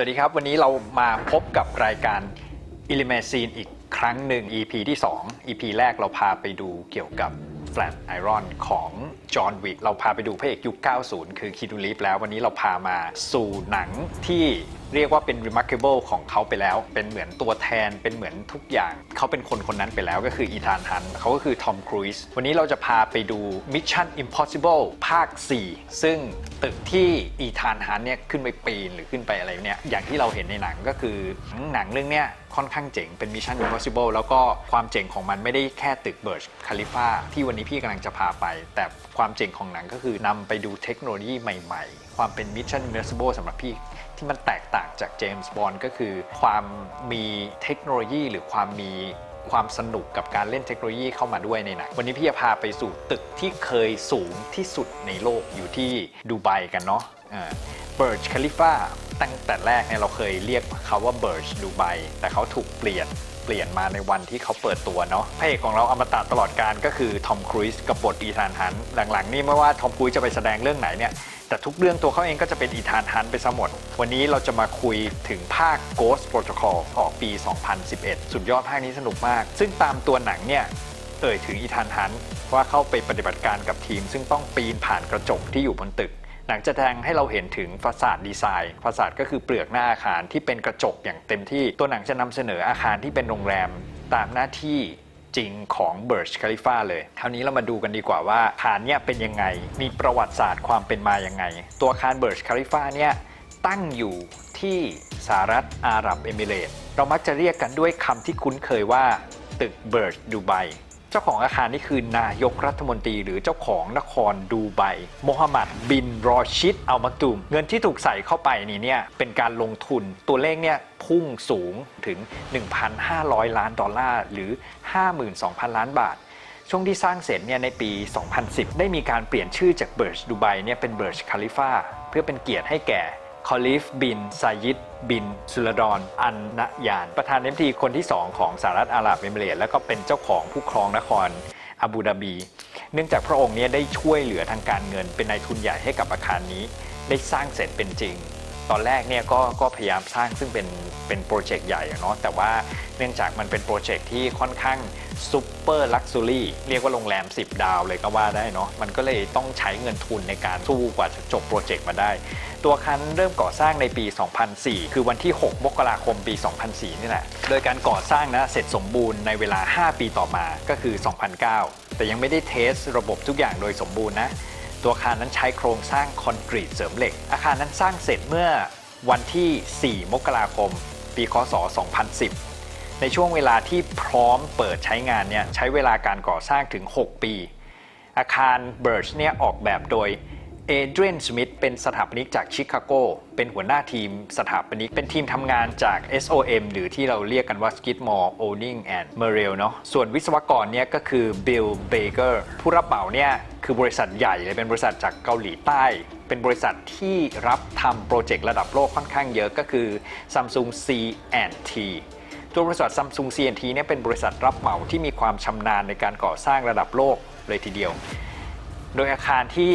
วัสดีครับ วันนี้เรามาพบกับรายการ i l l u m a c i n e อีกครั้งหนึ่ง EP ที่ 2 EP แรกเราพาไปดูเกี่ยวกับ Flat Iron ของจอห์นวิกเราพาไปดูพระเอกยุค 90 คือคีดูลีฟแล้ววันนี้เราพามาสู่หนังที่เรียกว่าเป็น remarkable ของเขาไปแล้ว เป็นเหมือนตัวแทน เป็นเหมือนทุกอย่าง เขาเป็นคนคนนั้นไปแล้วก็คืออีธานฮัน เขาก็คือทอมครูซ วันนี้เราจะพาไปดู Mission Impossible ภาค 4 ซึ่งตึกที่อีธานฮันเนี่ยขึ้นไปปีนหรือขึ้นไปอะไรเนี่ย อย่างที่เราเห็นในหนังก็คือหนังเรื่องเนี้ย ค่อนข้างเจ๋ง เป็น Mission Impossible แล้วก็ความเจ๋งของมันไม่ได้แค่ตึกเบิร์ชคาลิฟ่าที่วันนี้พี่กำลังจะพาไป แต่ความเจ๋งของหนังก็คือนำไปดูเทคโนโลยีใหม่ๆ ความเป็น Mission Impossible สำหรับพี่ที่มันแตกต่างจากเจมส์บอนด์ก็คือ ความมีเทคโนโลยี หรือความมีความสนุกกับการเล่นเทคโนโลยีเข้ามาด้วยในหนังวันนี้พี่จะพาไปสู่ตึกที่เคยสูงที่สุดในโลกอยู่ที่ดูไบกันเนาะเบิร์ชคาลิฟ่า ตั้งแต่แรกเนี่ยเราเคยเรียกเขาว่าเบิร์ชดูไบแต่เขาถูกเปลี่ยนเปลี่ยนมาในวันที่เขาเปิดตัวเนาะพระเอกของเราอมตะตลอดการก็คือทอมครูซกับบทอีธานฮันหลังๆ นี่ไม่ว่าทอมครูซจะไปแสดงเรื่องไหนเนี่ยแต่ทุกเรื่องตัวเขาเองก็จะเป็นอีธานฮันไปซะหมด วันนี้เราจะมาคุยถึงภาค Ghost Protocol ออกปี 2011 สุดยอดภาคนี้สนุกมาก ซึ่งตามตัวหนังเนี่ยเอ่ยถึงอีธานฮันว่าเข้าไปปฏิบัติการกับทีม ซึ่งต้องปีนผ่านกระจกที่อยู่บนตึก หนังจะแทงให้เราเห็นถึงฟาสาดดีไซน์ฟาสาดก็คือเปลือกหน้าอาคารที่เป็นกระจกอย่างเต็มที่ ตัวหนังจะนำเสนออาคารที่เป็นโรงแรมตามหน้าที่จริงของเบิร์ชคาลิฟ่าเลย คราวนี้เรามาดูกันดีกว่าว่าอาคารเนี่ยเป็นยังไง มีประวัติศาสตร์ความเป็นมายังไง ตัวอาคารเบิร์ชคาลิฟ่าเนี่ยตั้งอยู่ที่สหรัฐอาหรับเอมิเรตส์เรามักจะเรียกกันด้วยคำที่คุ้นเคยว่าตึกเบิร์ชดูไบ เจ้าของอาคารนี่คือนายกรัฐมนตรี หรือเจ้าของนครดูไบโมฮัมหมัดบินรอชิดอัลมักตูมเงินที่ถูกใส่เข้าไปนี่เนี่ยเป็นการลงทุนตัวเลขเนี่ยพุ่งสูงถึง 1,500 ล้านดอลลาร์หรือ 52,000 ล้านบาท ช่วงที่สร้างเสร็จเนี่ยในปี 2010 ได้มีการเปลี่ยนชื่อจากเบิร์ชดูไบเนี่ยเป็นเบิร์ชคาลิฟาเพื่อเป็นเกียรติให้แก่ คอลิฟบินซายิดบิน สุลดอนอันนยาน ประธานาธิบดีคนที่ 2 ของสหรัฐอาหรับเอมิเรตส์แล้วก็เป็นเจ้าของผู้ครองนครอาบูดาบี เนื่องจากพระองค์นี้ได้ช่วยเหลือทางการเงินเป็นนายทุนใหญ่ให้กับอาคารนี้ ได้สร้างเสร็จเป็นจริง ตอนแรกเนี่ยก็ก็พยายามสร้างซึ่งเป็นเป็นโปรเจกต์ใหญ่อะเนาะแต่ว่าเนื่องจากมันเป็นโปรเจกต์ที่ค่อนข้างซูเปอร์ลักซ์ซูรี่เรียกว่าโรงแรม 10 ดาวเลยก็ว่าได้เนาะมันก็เลยต้องใช้เงินทุนในการสู้กว่าจะจบโปรเจกต์มาได้ ตัวคันเริ่มก่อสร้างในปี 2004 คือวันที่ 6 มกราคมปี 2004 นี่แหละ โดยการก่อสร้างนะเสร็จสมบูรณ์ในเวลา 5 ปีต่อมาก็คือ 2009 แต่ยังไม่ได้เทสระบบทุกอย่างโดยสมบูรณ์นะ ตัวอาคารนั้นใช้โครงสร้างคอนกรีตเสริมเหล็ก อาคารนั้นสร้างเสร็จเมื่อวันที่ 4 มกราคม ปี คศ 2010 ในช่วงเวลาที่พร้อมเปิดใช้งานเนี่ยใช้เวลาการก่อสร้างถึง 6 ปี อาคารเบิร์ชเนี่ยออกแบบโดย เอเดรียนสมิธเป็นสถาปนิกจากชิคาโก เป็นหัวหน้าทีมสถาปนิก เป็นทีมทำงานจาก SOM หรือที่เราเรียกกันว่า Skidmore Owning and Merrill เนาะส่วนวิศวกรเนี่ยก็คือ Bill Baker ผู้รับเหมาเนี่ยคือบริษัทใหญ่เลยเป็นบริษัทจากเกาหลีใต้ เป็นบริษัทที่รับทำโปรเจกต์ระดับโลกค่อนข้างเยอะก็คือ Samsung C&T ตัวบริษัท Samsung C&T เนี่ยเป็นบริษัทรับเหมาที่มีความชำนาญในการก่อสร้างระดับโลกเลยทีเดียว โดยอาคารที่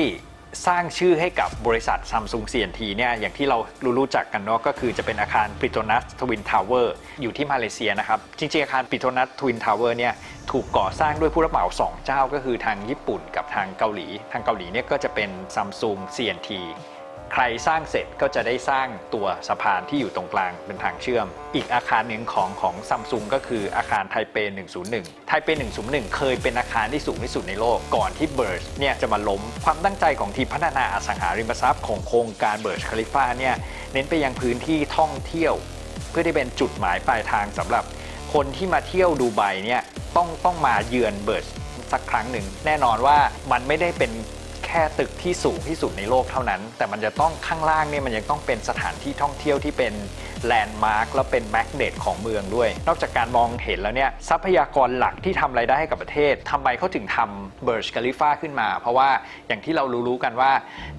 สร้างชื่อให้กับบริษัท Samsung C&T เนี่ยอย่างที่เรารู้จักกันเนาะก็คือจะเป็นอาคารปิโตนัสทวินทาวเวอร์อยู่ที่มาเลเซียนะครับ จริงๆ อาคารปิโตนัสทวินทาวเวอร์เนี่ยถูกก่อสร้างด้วยผู้รับเหมา2เจ้าก็คือทางญี่ปุ่นกับทางเกาหลี ทางเกาหลีเนี่ยก็จะเป็น Samsung C&T ใครสร้างเสร็จก็จะได้สร้างตัวสะพานที่อยู่ตรงกลางเป็นทางเชื่อม อีกอาคารหนึ่งของของซัมซุงก็คืออาคารไทเป 101 ไทเป 101 เคยเป็นอาคารที่สูงที่สุดในโลกก่อนที่เบิร์ชเนี่ยจะมาล้มความตั้งใจของทีมพัฒนาอสังหาริมทรัพย์ของโครงการเบิร์ชคาลิฟาเนี่ยเน้นไปยังพื้นที่ท่องเที่ยว เพื่อที่เป็นจุดหมายปลายทางสำหรับคนที่มาเที่ยวดูไบเนี่ยต้องต้องมาเยือนเบิร์ชสักครั้งหนึ่ง แน่นอนว่ามันไม่ได้เป็น ค่ตึกที่สูงที่สุดในโลกเท่านั้น แต่มันจะต้องข้างล่างเนี่ยมันยังต้องเป็นสถานที่ท่องเที่ยวที่เป็น แลนด์มาร์คแล้วเป็นแมกเนตของเมืองด้วย นอกจากการมองเห็นแล้วเนี่ยทรัพยากรหลักที่ทำรายได้ให้กับประเทศทำไมเขาถึงทำเบิร์ชคาลิฟาขึ้นมา เพราะว่าอย่างที่เรารู้ๆกันว่า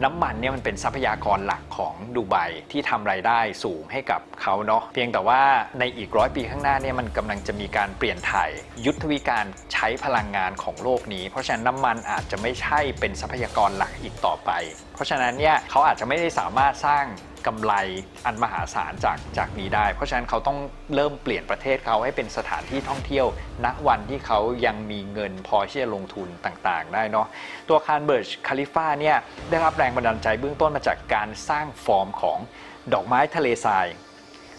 น้ำมันเนี่ยมันเป็นทรัพยากรหลักของดูไบที่ทำรายได้สูงให้กับเขาเนาะเพียงแต่ว่าในอีกร้อยปีข้างหน้าเนี่ยมันกำลังจะมีการเปลี่ยนถ่ายยุทธวิการใช้พลังงานของโลกนี้ เพราะฉะนั้นน้ำมันอาจจะไม่ใช่เป็นทรัพยากรหลักอีกต่อไป เพราะฉะนั้นเนี่ยเขาอาจจะไม่ได้สามารถสร้าง กำไรอันมหาศาลจากจากนี้ได้ เพราะฉะนั้นเขาต้องเริ่มเปลี่ยนประเทศเขาให้เป็นสถานที่ท่องเที่ยวณวันที่เขายังมีเงินพอที่จะลงทุนต่างๆ ได้เนาะตัวอาคารเบิร์ชคาลิฟาเนี่ยได้รับแรงบันดาลใจเบื้องต้นมาจากการสร้างฟอร์มของดอกไม้ทะเลทราย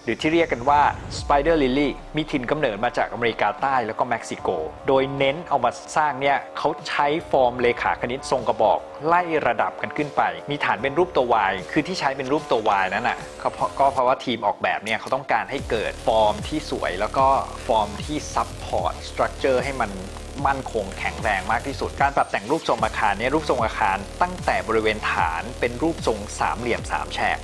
หรือที่เรียกกันว่า Spider Lily มีถิ่นกำเนิดมาจากอเมริกาใต้แล้วก็เม็กซิโก โดยเน้นเอามาสร้างเนี่ยเขาใช้ฟอร์มเลขาคณิตทรงกระบอก ไล่ระดับกันขึ้นไป มีฐานเป็นรูปตัว Y คือที่ใช้เป็นรูปตัว Y นั้นน่ะก็เพราะก็เพราะว่าทีมออกแบบเนี่ยเขาต้องการให้เกิดฟอร์มที่สวย แล้วก็ฟอร์มที่ซับพอร์ตสตรัคเจอร์ให้มันมั่นคงแข็งแรงมากที่สุด การปรับแต่งรูปทรงอาคารเนี่ยรูปทรงอาคารตั้งแต่บริเวณฐานเป็นรูปทรงสามเหลี่ยมสามแฉก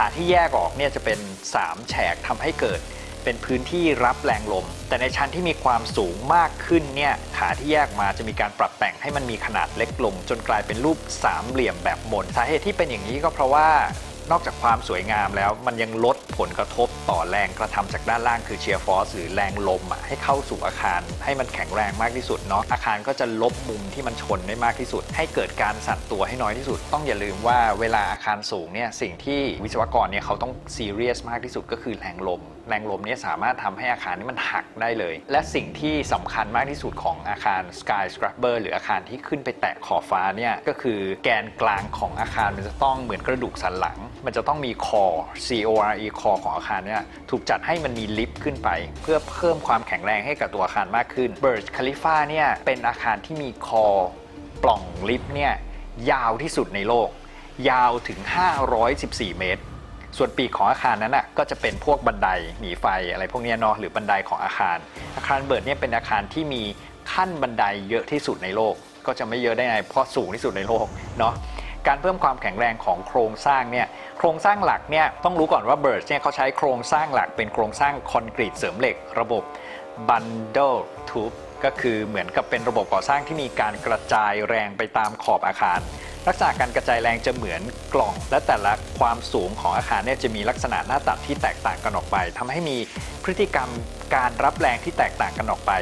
ขาที่แยกออกเนี่ยจะเป็น 3 แฉกทำให้เกิด เป็นพื้นที่รับแรงลม แต่ในชั้นที่มีความสูงมากขึ้นเนี่ยขาที่แยกมาจะมีการปรับแต่งให้มันมีขนาดเล็กลง จนกลายเป็นรูปสามเหลี่ยมแบบมนสาเหตุที่เป็นอย่างนี้ก็เพราะว่า นอกจากความสวยงามแล้วมันยังลดผลกระทบต่อแรงกระทำจากด้านล่างคือเชียร์ฟอสหรือแรงลมอะให้เข้าสู่อาคาร ให้มันแข็งแรงมากที่สุดเนาะอาคารก็จะลบมุมที่มันชนได้มากที่สุด ให้เกิดการสั่นตัวให้น้อยที่สุด ต้องอย่าลืมว่าเวลาอาคารสูงเนี่ยสิ่งที่วิศวกรเนี่ยเขาต้องซีเรียสมากที่สุดก็คือแรงลม แรงลมนี่สามารถทำให้อาคารนี้มันหักได้เลย และสิ่งที่สำคัญมากที่สุดของอาคาร skyscraper หรืออาคารที่ขึ้นไปแตะขอบฟ้าเนี่ยก็คือแกนกลางของอาคารมันจะต้องเหมือนกระดูกสันหลัง มันจะต้องมี core C O R E core ของอาคารเนี่ยถูกจัดให้มันมีลิฟต์ขึ้นไป เพื่อเพิ่มความแข็งแรงให้กับตัวอาคารมากขึ้น Burj Khalifa เนี่ยเป็นอาคารที่มี core ปล่องลิฟต์เนี่ยยาวที่สุดในโลก ยาวถึง 514 เมตร ส่วนปีกของอาคารนั้นน่ะก็จะเป็นพวกบันไดหนีไฟอะไรพวกนี้เนาะหรือบันไดของอาคาร อาคารเบิร์ดเนี่ยเป็นอาคารที่มีขั้นบันไดเยอะที่สุดในโลก ก็จะไม่เยอะได้ไงเพราะสูงที่สุดในโลกเนาะการเพิ่มความแข็งแรงของโครงสร้างเนี่ยโครงสร้างหลักเนี่ยต้องรู้ก่อนว่าเบิร์ดเนี่ยเขาใช้โครงสร้างหลักเป็นโครงสร้างคอนกรีตเสริมเหล็ก ระบบ bundle tube ก็คือเหมือนกับเป็นระบบก่อสร้างที่มีการกระจายแรงไปตามขอบอาคาร ลักษณะการกระจายแรงจะเหมือนกล่อง และแต่ละความสูงของอาคารเนี่ยจะมีลักษณะหน้าตัดที่แตกต่างกันออกไปทำให้มีพฤติกรรมการรับแรงที่แตกต่างกันออกไป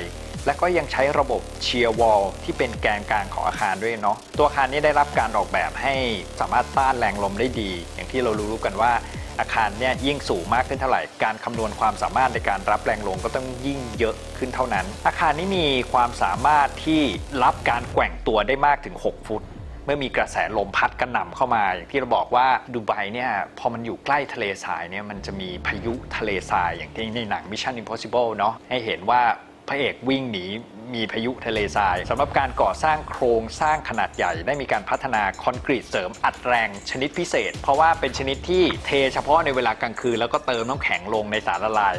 และก็ยังใช้ระบบเชียร์วอลที่เป็นแกนกลางของอาคารด้วยเนาะตัวอาคารนี้ได้รับการออกแบบให้สามารถต้านแรงลมได้ดี อย่างที่เรารู้กันว่าอาคารเนี่ยยิ่งสูงมากขึ้นเท่าไหร่ การคำนวณความสามารถในการรับแรงลมก็ต้องยิ่งเยอะขึ้นเท่านั้น อาคารนี้มีความสามารถที่รับการแกว่งตัวได้มากถึง 6 ฟุต เมื่อมีกระแสลมพัดกระหน่ำเข้ามา อย่างที่เราบอกว่าดูไบเนี่ยพอมันอยู่ใกล้ทะเลทรายเนี่ยมันจะมีพายุทะเลทรายอย่างที่ในหนัง Mission Impossible เนาะให้เห็นว่าพระเอกวิ่งหนีมีพายุทะเลทรายสำหรับการก่อสร้างโครงสร้างขนาดใหญ่ ได้มีการพัฒนาคอนกรีตเสริมอัดแรงชนิดพิเศษ เพราะว่าเป็นชนิดที่เทเฉพาะในเวลากลางคืน แล้วก็เติมน้ำแข็งลงในสารละลาย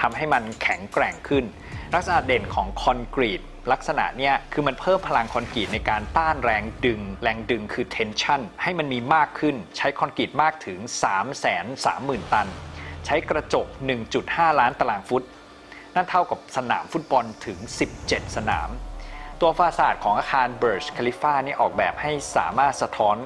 ทำให้มันแข็งแกร่งขึ้น ลักษณะเด่นของคอนกรีตลักษณะเนี่ยคือมันเพิ่มพลังคอนกรีตในการต้านแรงดึง แรงดึงคือ tension ให้มันมีมากขึ้นใช้คอนกรีตมากถึง 3 3 0 0 0 0 ตัน ใช้กระจก 1.5 ล้านตารางฟุต นั่นเท่ากับสนามฟุตบอลถึง 17 สนาม ตัวฟาสาดของอาคารเบิร์ชคาลิฟานี่ออกแบบให้สามารถสะท้อน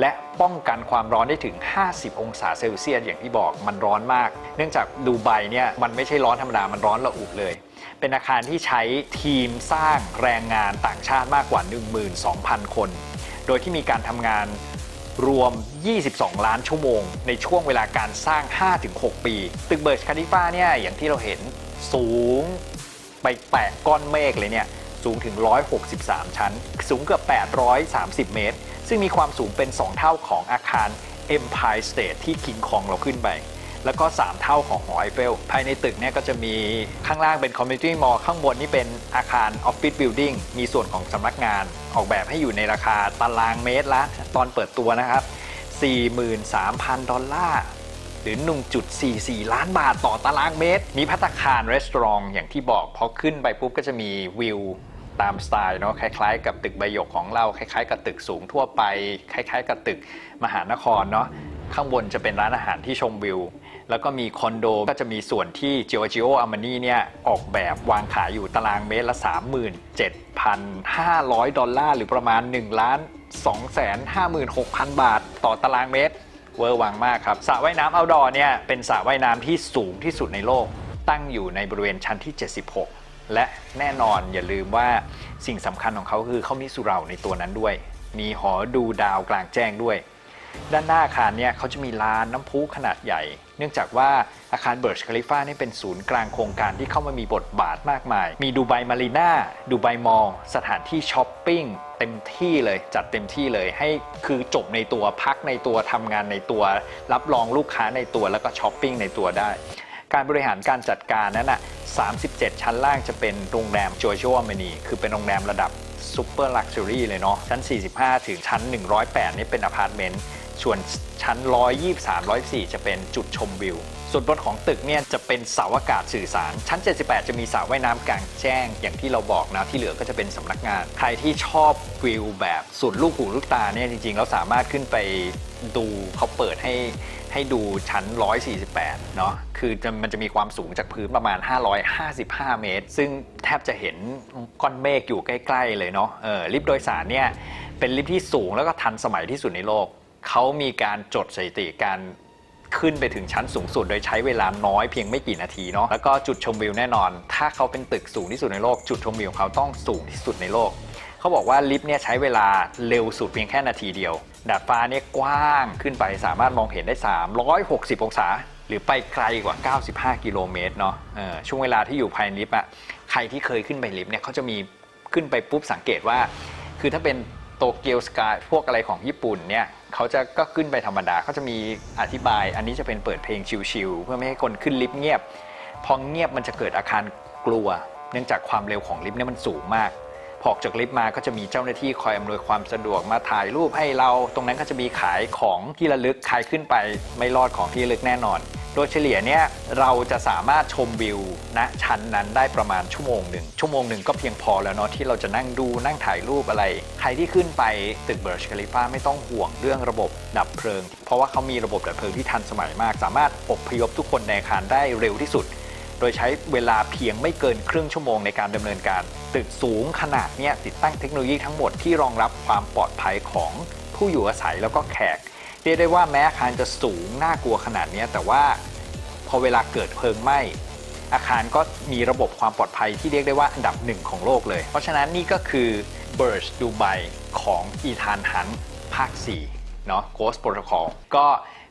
และป้องกันความร้อนได้ถึง 50 องศาเซลเซียสอย่างที่บอกมันร้อนมาก เนื่องจากดูไบเนี่ยมันไม่ใช่ร้อนธรรมดามันร้อนระอุเลย เป็นอาคารที่ใช้ทีมสร้างแรงงานต่างชาติมากกว่า 12,000 คน โดยที่มีการทำงานรวม 22 ล้านชั่วโมง ในช่วงเวลาการสร้าง 5-6 ปี ตึกเบิร์ชคาลิฟาเนี่ยอย่างที่เราเห็นสูงไปแตะก้อนเมฆเลยเนี่ยสูงถึง 163 ชั้น สูงเกือบ 830 เมตร ซึ่งมีความสูงเป็น 2 เท่าของอาคาร Empire State ที่คิงคองเราขึ้นไป แล้วก็ 3 เท่าของหอไอเฟล ภายในตึกเนี่ยก็จะมีข้างล่างเป็น Community Mall ข้างบนนี่เป็นอาคาร Office Building มีส่วนของสำนักงานออกแบบให้อยู่ในราคาตารางเมตรละ ตอนเปิดตัวนะครับ 43,000 ดอลลาร์หรือ 1.44 ล้านบาทต่อตารางเมตร มีพัตตาคารรีสอร์ทอย่างที่บอกพอขึ้นไปปุ๊บก็จะมีวิวตามสไตล์เนาะคล้ายๆ กับตึกใบหยกของเราคล้ายๆ กับตึกสูงทั่วไป คล้าย ๆ กับตึกมหานครเนาะข้างบนจะเป็นร้านอาหารที่ชมวิว แล้วก็มีคอนโดก็จะมีส่วนที่ Giorgio Armani เนี่ยออกแบบวางขายอยู่ตารางเมตรละ 37,500 ดอลลาร์ หรือประมาณ1ล้าน256,000 บาท ต่อตารางเมตร เวอร์วังมากครับสระว่ายน้ำเอาดอร์เนี่ยเป็นสระว่ายน้ำที่สูงที่สุดในโลก ตั้งอยู่ในบริเวณชั้นที่ 76 และแน่นอนอย่าลืมว่าสิ่งสำคัญของเขาคือเขามีสุเหราในตัวนั้นด้วย มีหอดูดาวกลางแจ้งด้วย ด้านหน้าอาคารเนี่ยเขาจะมีลานน้ำพุขนาดใหญ่ เนื่องจากว่าอาคารเบิร์ชคาลิฟานี่เป็นศูนย์กลางโครงการที่เข้ามามีบทบาทมากมาย มีดูไบมารีนาดูไบมอลสถานที่ช้อปปิ้งเต็มที่เลยจัดเต็มที่เลยให้คือจบในตัวพักในตัวทำงานในตัว รับรองลูกค้าในตัวแล้วก็ช้อปปิ้งในตัวได้ การบริหารการจัดการนั้นน่ะ37 ชั้นล่างจะเป็นโรงแรมจ o จ o ว m มนีคือเป็นโรงแรมระดับซูเปอร์ลักชัวรี่เลยเนาะชั้น 45 ถึงชั้น 108 นี่เป็นอพาร์ตเมนต์ ส่วนชั้น 123 104จะเป็นจุดชมวิว ส่วนบนของตึกเนี่ยจะเป็นเสาอากาศสื่อสาร ชั้น 78 จะมีสระว่ายน้ำกลางแจ้ง อย่างที่เราบอกนะ ที่เหลือก็จะเป็นสำนักงาน ใครที่ชอบวิวแบบสุดลูกหูลูกตาเนี่ยจริงๆ เราสามารถขึ้นไปดูเขาเปิดให้ให้ดูชั้น 148 เนาะ คือมันจะมีความสูงจากพื้นประมาณ 555 เมตร ซึ่งแทบจะเห็นก้อนเมฆอยู่ใกล้ ๆ เลยเนาะ เออ ลิฟต์โดยสารเนี่ย เป็นลิฟต์ที่สูงแล้วก็ทันสมัยที่สุดในโลก เขามีการจดสถิติการขึ้นไปถึงชั้นสูงสุด โดยใช้เวลาน้อยเพียงไม่กี่นาทีเนาะแล้วก็จุดชมวิวแน่นอน ถ้าเขาเป็นตึกสูงที่สุดในโลก จุดชมวิวของเขาต้องสูงที่สุดในโลก เขาบอกว่าลิฟต์เนี่ยใช้เวลาเร็วสุดเพียงแค่นาทีเดียวดาดฟ้าเนี่ยกว้างขึ้นไปสามารถมองเห็นได้ 360 องศา หรือไปไกลกว่า 95 กิโลเมตรเนาะช่วงเวลาที่อยู่ภายในลิฟต์อะใครที่เคยขึ้นไปลิฟต์เนี่ยเขาจะมีขึ้นไปปุ๊บสังเกตว่า คือถ้าเป็นโตเกียวสกายพวกอะไรของญี่ปุ่นเนี่ย เขาจะก็ขึ้นไปธรรมดาเขาจะมีอธิบาย อันนี้จะเป็นเปิดเพลงชิลๆเพื่อไม่ให้คนขึ้นลิฟต์เงียบ พอเงียบมันจะเกิดอาการกลัว เนื่องจากความเร็วของลิฟต์เนี่ยมันสูงมาก พอออกจากลิฟต์มาก็จะมีเจ้าหน้าที่คอยอำนวยความสะดวกมาถ่ายรูปให้เรา ตรงนั้นก็จะมีขายของที่ระลึกใครขึ้นไปไม่รอดของที่ระลึกแน่นอน โดยเฉลี่ยเนี่ยเราจะสามารถชมวิวณชั้นนั้นได้ประมาณชั่วโมงหนึ่งชั่วโมงหนึ่งก็เพียงพอแล้วเนาะที่เราจะนั่งดูนั่งถ่ายรูปอะไร ใครที่ขึ้นไปตึกเบิร์ชคาลิฟาไม่ต้องห่วงเรื่องระบบดับเพลิง เพราะว่าเขามีระบบดับเพลิงที่ทันสมัยมาก สามารถอพยพทุกคนในอาคารได้เร็วที่สุด โดยใช้เวลาเพียงไม่เกินครึ่งชั่วโมงในการดำเนินการ ตึกสูงขนาดเนี้ยติดตั้งเทคโนโลยีทั้งหมดที่รองรับความปลอดภัยของผู้อยู่อาศัยแล้วก็แขก เรียกได้ว่าแม้อาคารจะสูงน่ากลัวขนาดนี้แต่ว่าพอเวลาเกิดเพลิงไหม้อาคารก็มีระบบความปลอดภัยที่เรียกได้ว่าอันดับหนึ่งของโลกเลย เพราะฉะนั้นนี่ก็คือ Burj Dubai ของอีธานฮันภาค 4 เนาะ Ghost Protocol ก็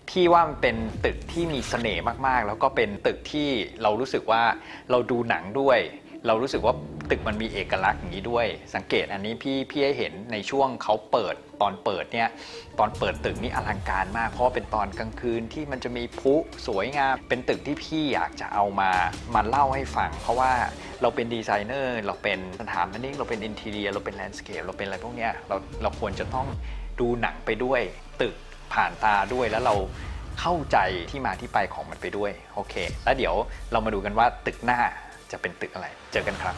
พี่ว่ามันเป็นตึกที่มีเสน่ห์มาก ๆ แล้วก็เป็นตึกที่เรารู้สึกว่าเราดูหนังด้วย เรารู้สึกว่าตึกมันมีเอกลักษณ์อย่างนี้ด้วย สังเกตอันนี้พี่พี่ให้เห็นในช่วงเขาเปิดตอนเปิดเนี่ยตอนเปิดตึกนี่อลังการมาก เพราะเป็นตอนกลางคืนที่มันจะมีพุสวยงามเป็นตึกที่พี่อยากจะเอามามาเล่าให้ฟัง เพราะว่าเราเป็นดีไซเนอร์เราเป็นสถาปนิกเราเป็นอินทีเรียเราเป็นแลนด์สเคปเราเป็นอะไรพวกเนี้ยเราเราควรจะต้องดูหนังไปด้วย ตึกผ่านตาด้วยแล้วเราเข้าใจที่มาที่ไปของมันไปด้วยโอเค แล้วเดี๋ยวเรามาดูกันว่าตึกหน้า จะเป็นตึกอะไร เจอกันครับ